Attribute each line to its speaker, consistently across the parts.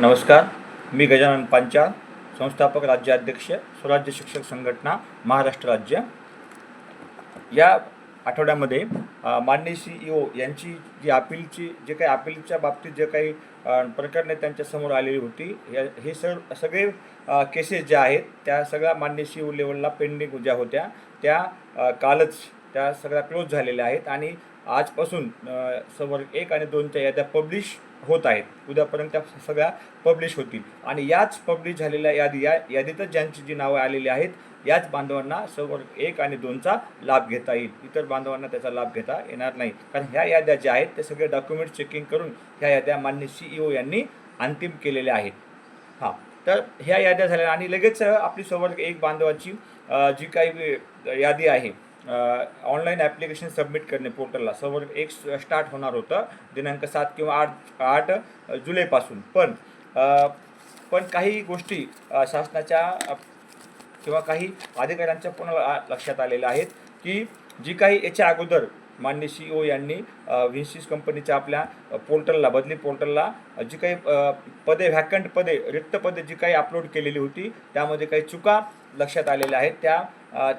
Speaker 1: नमस्कार मी गजानन पांचाळ संस्थापक राज्याध्यक्ष स्वराज्य शिक्षक संघटना महाराष्ट्र राज्य. या आठवड्यामध्ये अ, माननीय सी ई ओ यांची जी अपीलची जे काही अपीलच्या बाबतीत जे काही अ, प्रकरणे त्यांच्यासमोर आलेली होती या हे सर सगळे केसेस ज्या आहेत त्या सगळ्या मान्य सी ओ लेवलला पेंडिंग ज्या होत्या. त्या कालच त्या सगळ्या क्लोज झालेल्या आहेत आणि आजपासून समोर एक आणि दोनच्या याद्या पब्लिश होत आहेत. उद्यापर्यंत त्या सगळ्या पब्लिश होतील. आणि याच पब्लिश झालेल्या यादी या यादीतच ज्यांची जी नावं आलेली आहेत याच बांधवांना समोर एक आणि दोनचा लाभ घेता येईल. इतर बांधवांना त्याचा लाभ घेता येणार नाही. कारण ह्या याद्या ज्या आहेत ते सगळे डॉक्युमेंट चेकिंग करून ह्या याद्या मान्य सी ई ओ यांनी अंतिम केलेल्या आहेत. हां. तर ह्या याद्या झाल्या आणि लगेच आपली समोर एक बांधवाची जी काही यादी आहे ऑनलाईन ॲप्लिकेशन सबमिट करणे पोर्टलला समोर एक स्टार्ट होणार होतं दिनांक सात किंवा आठ आठ जुलैपासून. पण पण काही गोष्टी शासनाच्या किंवा काही अधिकाऱ्यांच्या पुन्हा लक्षात आलेल्या आहेत की जी काही याच्या अगोदर मान्य सी ओ यांनी विन्सिस कंपनीच्या आपल्या पोर्टलला बदली पोर्टलला जी काही पदे व्हॅकंट पदे रिक्त पदे जी काही अपलोड केलेली होती त्यामध्ये काही चुका लक्षात आलेल्या आहेत. त्या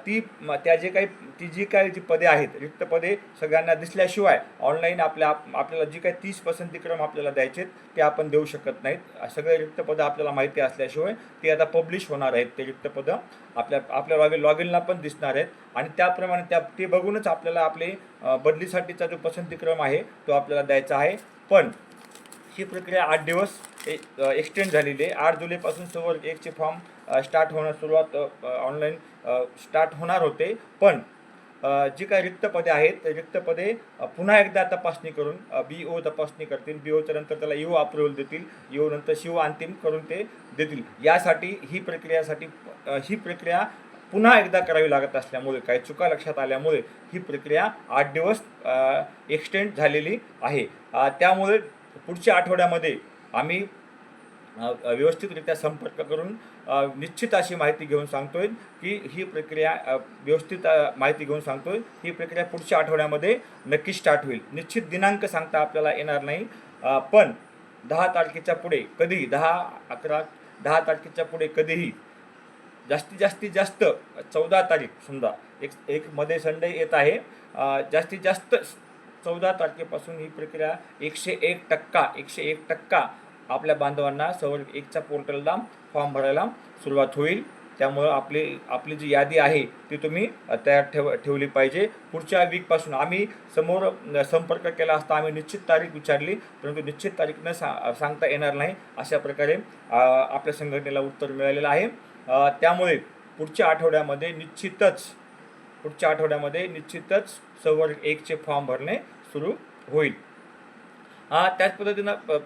Speaker 1: ती त्या जे काही ती जी काही जी पदे आहेत रिक्त पदे सगळ्यांना दिसल्याशिवाय ऑनलाईन आपल्या आपल्याला जी काही तीस पसंतीक्रम आपल्याला द्यायचे ते आपण देऊ शकत नाहीत. सगळे रिक्त पदं आपल्याला माहिती असल्याशिवाय ते आता पब्लिश होणार आहेत ते रिक्त पदं. आपल्या आपल्या लॉगिन लॉगिनला पण दिसणार आहेत. आणि त्याप्रमाणे त्या ते बघूनच आपल्याला आपले बदलीसाठीचा जो पसंतीक्रम आहे तो आपल्याला द्यायचा आहे. पण ही प्रक्रिया आठ दिवस एक्सटेंड झालेली आहे. आठ जुलैपासून सर्व एकचे फॉर्म स्टार्ट होण्यास सुरुवात ऑनलाईन स्टार्ट होणार होते. पण जी काही रिक्त पदे आहेत रिक्तपदे रिक्त पदे पुन्हा एकदा तपासणी करून बी ओ तपासणी करतील. बी ओच्या नंतर त्याला यू अप्रुव्हल देतील. यू नंतर शिव अंतिम करून ते देतील. यासाठी ही प्रक्रियासाठी ही प्रक्रिया पुन्हा एकदा करावी लागत असल्यामुळे काही चुका लक्षात आल्यामुळे ही प्रक्रिया आठ दिवस एक्सटेंड झालेली आहे. त्यामुळे पुढच्या आठवड्यामध्ये आम्ही व्यवस्थितरित्या संपर्क करून निश्चित अशी माहिती घेऊन सांगतोय की ही प्रक्रिया व्यवस्थित माहिती घेऊन सांगतोय. ही प्रक्रिया पुढच्या आठवड्यामध्ये नक्की स्टार्ट होईल. निश्चित दिनांक सांगता आपल्याला येणार नाही. पण दहा तारखेच्या पुढे कधीही दहा अकरा दहा तारखेच्या पुढे कधीही जास्तीत जास्तीत जास्त चौदा तारीख समजा एक एक मध्ये संडे येत आहे. जास्तीत जास्त चौदा तारखेपासून ही प्रक्रिया एकशे एक टक्का एकशे एक टक्का आपल्या बांधवांना सवल एकच्या पोर्टलला फॉर्म भरायला सुरुवात होईल. त्यामुळं आपली आपली जी यादी आहे ती तुम्ही तयार ठेव ठेवली पाहिजे. पुढच्या वीकपासून आम्ही समोर संपर्क केला असता आम्ही निश्चित तारीख विचारली परंतु निश्चित तारीख न सा सांगता येणार नाही. अशा प्रकारे आपल्या संघटनेला उत्तर मिळालेलं आहे. त्यामुळे पुढच्या आठवड्यामध्ये निश्चितच पुढच्या आठवड्यामध्ये निश्चितच सवर एकचे फॉर्म भरणे सुरू होईल. हा त्याच पद्धतीनं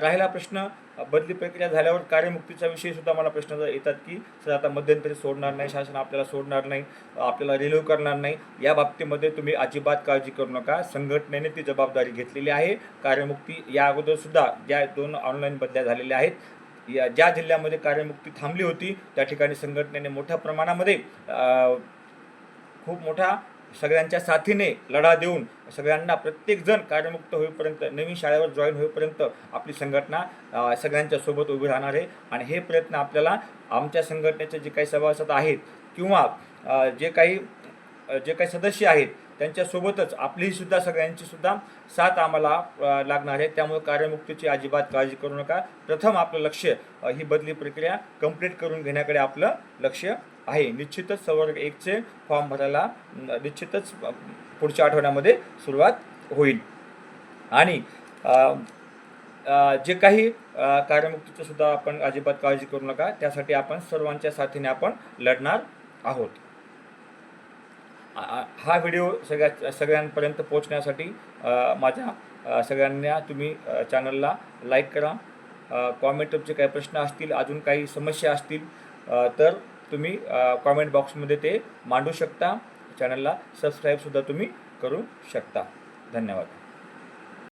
Speaker 1: राहिला प्रश्न. बदली प्रक्रिया झाल्यावर कार्यमुक्तीचा विषय सुद्धा मला प्रश्न जर येतात की सर आता मध्यंतरी सोडणार नाही शासन आपल्याला सोडणार नाही आपल्याला रिलीव्ह करणार नाही या बाबतीमध्ये तुम्ही अजिबात काळजी करू नका. संघटनेने ती जबाबदारी घेतलेली आहे. कार्यमुक्ती या अगोदर सुद्धा ज्या दोन ऑनलाईन बदल्या झालेल्या आहेत या ज्या जिल्ह्यामध्ये कार्यमुक्ती थांबली होती त्या ठिकाणी संघटनेने मोठ्या प्रमाणामध्ये खूप मोठा सगळ्यांच्या साथीने लढा देऊन सगळ्यांना प्रत्येकजण कार्यमुक्त होईपर्यंत नवीन शाळेवर जॉईन होईपर्यंत आपली संघटना सगळ्यांच्या सोबत उभी राहणार आहे. आणि हे प्रयत्न आपल्याला आमच्या संघटनेचे जे काही सभासद आहेत किंवा जे काही जे काही सदस्य आहेत त्यांच्यासोबतच आपलीही सुद्धा सगळ्यांची सुद्धा साथ आम्हाला लागणार आहे. त्यामुळे कार्यमुक्तीची अजिबात काळजी करू नका. प्रथम आपलं लक्ष ही बदली प्रक्रिया कंप्लीट करून घेण्याकडे आपलं लक्ष आहे. निश्चितच सवर्ग एकचे फॉर्म भरायला निश्चितच पुढच्या आठवड्यामध्ये सुरुवात होईल. आणि जे काही कार्यमुक्तीचं सुद्धा आपण अजिबात काळजी करू नका. त्यासाठी आपण सर्वांच्या साथीने आपण लढणार आहोत. हा व्हिडिओ सगळ्या सगळ्यांपर्यंत पोहोचण्यासाठी माझ्या सगळ्यांना तुम्ही चॅनलला लाईक करा. कॉमेंट तुमचे काही प्रश्न असतील अजून काही समस्या असतील तर तुम्ही कॉमेंट बॉक्समध्ये ते मांडू शकता. चॅनलला सबस्क्राईबसुद्धा तुम्ही करू शकता. धन्यवाद.